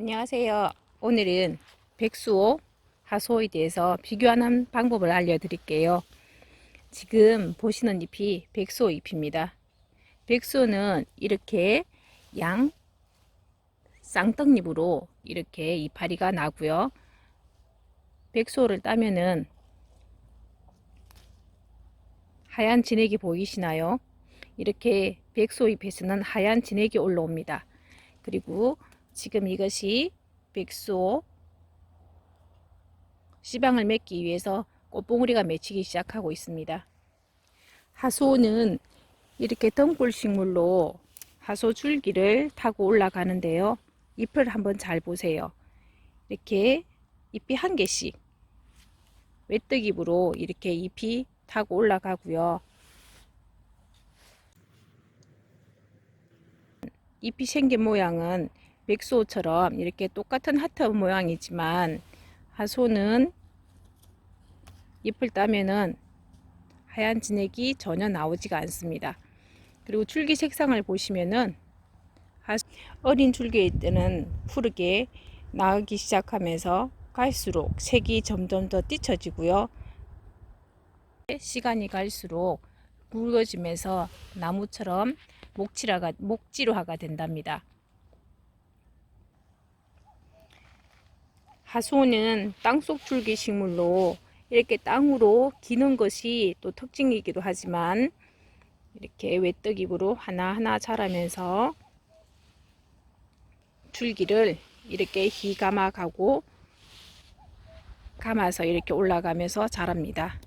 안녕하세요. 오늘은 백수호, 하수호에 대해서 비교하는 방법을 알려드릴게요. 지금 보시는 잎이 백수호 잎입니다. 백수호는 이렇게 양 쌍떡잎으로 이렇게 이파리가 나고요. 백수호를 따면은 하얀 진액이 보이시나요? 이렇게 백수호 잎에서는 하얀 진액이 올라옵니다. 그리고 지금 이것이 백수 씨방을 맺기 위해서 꽃봉우리가 맺히기 시작하고 있습니다. 하소는 이렇게 덩굴 식물로 하소 줄기를 타고 올라가는데요. 잎을 한번 잘 보세요. 이렇게 잎이 한 개씩 외떡잎으로 이렇게 잎이 타고 올라가고요. 잎이 생긴 모양은 백소처럼 이렇게 똑같은 하트 모양이지만 하소는 잎을 따면은 하얀 진액이 전혀 나오지가 않습니다. 그리고 줄기 색상을 보시면은 어린 줄기일 때는 푸르게 나오기 시작하면서 갈수록 색이 점점 더 띠쳐지고요. 시간이 갈수록 굵어지면서 나무처럼 목지라가, 목지로화가 된답니다. 하소는 땅속 줄기 식물로 이렇게 땅으로 기는 것이 또 특징이기도 하지만 이렇게 외떡잎으로 하나하나 자라면서 줄기를 이렇게 희 감아 가고 감아서 이렇게 올라가면서 자랍니다.